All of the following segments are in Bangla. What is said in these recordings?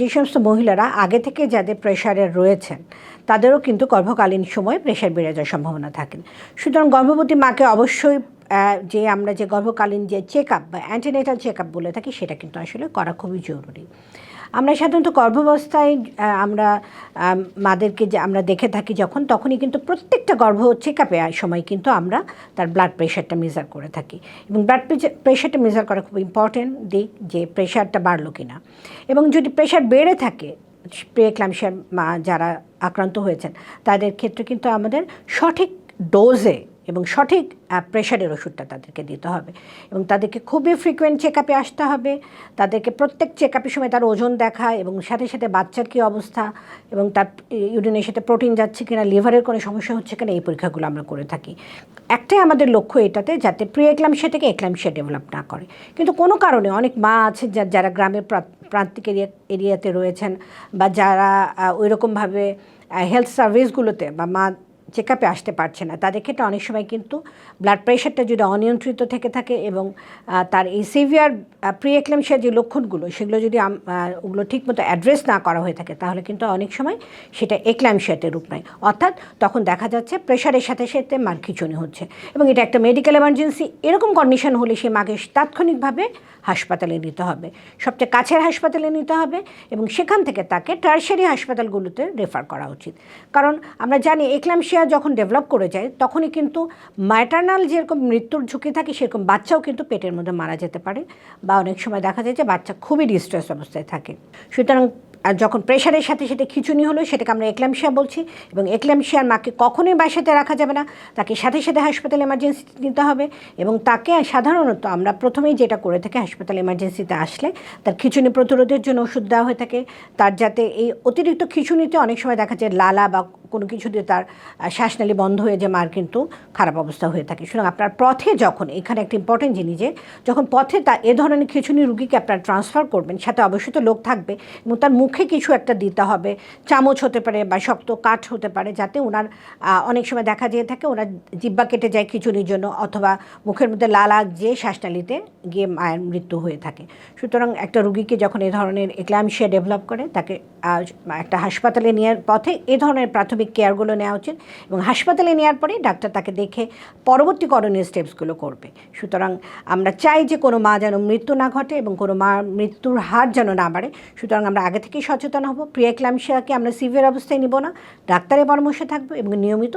যে সমস্ত মহিলারা আগে থেকে যাদের প্রেশারে রয়েছেন, তাদেরও কিন্তু গর্ভকালীন সময়ে প্রেশার বেড়ে যাওয়ার সম্ভাবনা থাকে। সুতরাং গর্ভবতী মাকে অবশ্যই যে আমরা যে গর্ভকালীন যে চেক আপ বা অ্যান্টিনেটাল চেক আপ বলে থাকি, সেটা কিন্তু আসলে করা খুবই জরুরি। আমরা সাধারণত গর্ভাবস্থায় আমরা মাদেরকে যে আমরা দেখে থাকি যখন, তখনই কিন্তু প্রত্যেকটা গর্ভ চেক আপে সময় কিন্তু আমরা তার ব্লাড প্রেশারটা মেজার করে থাকি। এবং ব্লাড প্রেশারটা মেজার করা খুব ইম্পর্টেন্ট দিক যে প্রেশারটা বাড়লো কিনা। এবং যদি প্রেশার বেড়ে থাকে প্রেক্লামশিয়ার মা যারা আক্রান্ত হয়েছেন, তাদের ক্ষেত্রে কিন্তু আমাদের সঠিক ডোজে এবং সঠিক প্রেশারের ওষুধটা তাদেরকে দিতে হবে। এবং তাদেরকে খুবই ফ্রিকোয়েন্ট চেক আপে আসতে হবে। তাদেরকে প্রত্যেক চেক আপের সময় তার ওজন দেখা এবং সাথে সাথে বাচ্চার কী অবস্থা এবং তার ইউরিনের সাথে প্রোটিন যাচ্ছে কিনা লিভারের কোনো সমস্যা হচ্ছে কিনা, এই পরীক্ষাগুলো আমরা করে থাকি। একটাই আমাদের লক্ষ্য এটাতে, যাতে প্রি এক্লামশিয়া থেকে এক্লামশিয়া ডেভেলপ না করে। কিন্তু কোনো কারণে অনেক মা আছে যারা গ্রামের প্রা- প্রান্তিক এরিয়া, এরিয়াতে রয়েছেন বা যারা ওই রকমভাবে হেলথ সার্ভিসগুলোতে বা মা চেক আপে আসতে পারছে না। তাদের ক্ষেত্রে অনেক সময় কিন্তু ব্লাড প্রেশারটা যদি অনিয়ন্ত্রিত থেকে থাকে এবং তার এই সিভিয়ার প্রি এক্লামশিয়ার যে লক্ষণগুলো, সেগুলো যদি ওগুলো ঠিকমতো অ্যাড্রেস না করা হয়ে থাকে, তাহলে কিন্তু অনেক সময় সেটা এক্লামশিয়াতে রূপ নেয়। অর্থাৎ তখন দেখা যাচ্ছে প্রেশারের সাথে সাথে মার খিচুনি হচ্ছে এবং এটা একটা মেডিকেল এমার্জেন্সি এরকম কন্ডিশন হলে সেই মাকে তাৎক্ষণিকভাবে হাসপাতালে নিতে হবে। সবচেয়ে কাছের হাসপাতালে নিতে হবে এবং সেখান থেকে তাকে টার্সারি হাসপাতালগুলোতে রেফার করা উচিত। কারণ আমরা জানি এক্লামশিয়া যখন ডেভেলপ করে যায়, তখনই কিন্তু ম্যাটার্নাল যেরকম মৃত্যুর ঝুঁকি থাকে, সেরকম বাচ্চাও কিন্তু পেটের মধ্যে মারা যেতে পারে বা অনেক সময় দেখা যায় যে বাচ্চা খুবই ডিস্ট্রেস অবস্থায় থাকে। সুতরাং আর যখন প্রেশারের সাথে সাথে খিচুনি হলো, সেটাকে আমরা একলামশিয়া বলছি এবং একলামশিয়ার মাকে কখনোই বাসাতে রাখা যাবে না। তাকে সাথে সাথে হাসপাতাল এমার্জেন্সি নিতে হবে এবং তাকে সাধারণত আমরা প্রথমেই যেটা করে থাকি হাসপাতাল এমার্জেন্সিতে আসলে তার খিচুনি প্রতিরোধের জন্য ওষুধ দেওয়া হয়ে থাকে। তার যাতে এই অতিরিক্ত খিচুনিতে অনেক সময় দেখা যায় লালা বা কোনো কিছুতে তার শ্বাসনালী বন্ধ হয়ে যে মার কিন্তু খারাপ অবস্থা হয়ে থাকে। সুতরাং আপনার পথে যখন, এখানে একটা ইম্পর্টেন্ট জিনিস যে, যখন পথে তা, এ ধরনের খিচুনি রুগীকে আপনার ট্রান্সফার করবেন, সাথে অবশ্যই তো লোক থাকবে এবং তার মুখে কিছু একটা দিতে হবে, চামচ হতে পারে বা শক্ত কাঠ হতে পারে, যাতে ওনার অনেক সময় দেখা যেয়ে থাকে ওনার জিব্বা কেটে যায় খিচুনির জন্য অথবা মুখের মধ্যে লালা যে শ্বাসনালীতে গিয়ে মায়ের মৃত্যু হয়ে থাকে। সুতরাং একটা রুগীকে যখন এ ধরনের এক্লামশিয়া ডেভেলপ করে, তাকে একটা হাসপাতালে নেওয়ার পথে এ ধরনের প্রাথমিক প্রাথমিক কেয়ারগুলো নেওয়া উচিত এবং হাসপাতালে নেওয়ার পরে ডাক্তার তাকে দেখে পরবর্তী করণীয় স্টেপসগুলো করবে। সুতরাং আমরা চাই যে কোনো মা যেন মৃত্যু না ঘটে এবং কোনো মা মৃত্যুর হার যেন না বাড়ে। সুতরাং আমরা আগে থেকেই সচেতন হব। প্রিয়াক্লামশিয়াকে আমরা সিভিয়ার অবস্থায় নিব না। ডাক্তারের পরামর্শ থাকব এবং নিয়মিত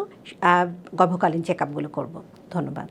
গর্ভকালীন চেক আপগুলো করব। ধন্যবাদ।